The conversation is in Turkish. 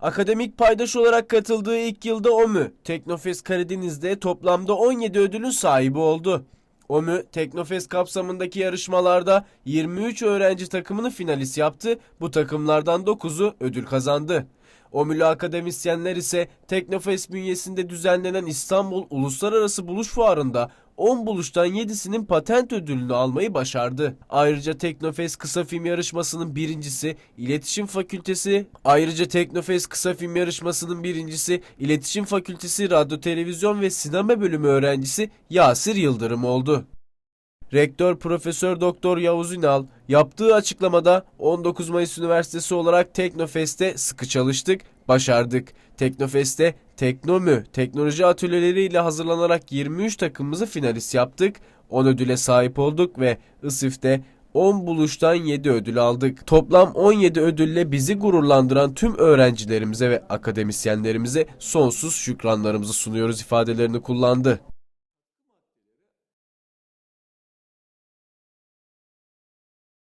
Akademik paydaş olarak katıldığı ilk yılda OMÜ, Teknofest Karadeniz'de toplamda 17 ödülün sahibi oldu. OMÜ, Teknofest kapsamındaki yarışmalarda 23 öğrenci takımını finalist yaptı. Bu takımlardan 9'u ödül kazandı. OMÜ'lü akademisyenler ise Teknofest bünyesinde düzenlenen İstanbul Uluslararası Buluş Fuarı'nda 10 buluştan 7'sinin patent ödülünü almayı başardı. Ayrıca Teknofest Kısa Film Yarışması'nın birincisi İletişim Fakültesi, ayrıca Teknofest Kısa Film Yarışması'nın birincisi İletişim Fakültesi Radyo, Televizyon ve Sinema Bölümü öğrencisi Yasir Yıldırım oldu. Rektör Profesör Doktor Yavuz Ünal yaptığı açıklamada 19 Mayıs Üniversitesi olarak Teknofest'te sıkı çalıştık, başardık. Teknofest'te Teknomü teknoloji atölyeleriyle hazırlanarak 23 takımımızı finalist yaptık. 10 ödüle sahip olduk ve ISİF'te 10 buluştan 7 ödül aldık. Toplam 17 ödülle bizi gururlandıran tüm öğrencilerimize ve akademisyenlerimize sonsuz şükranlarımızı sunuyoruz ifadelerini kullandı.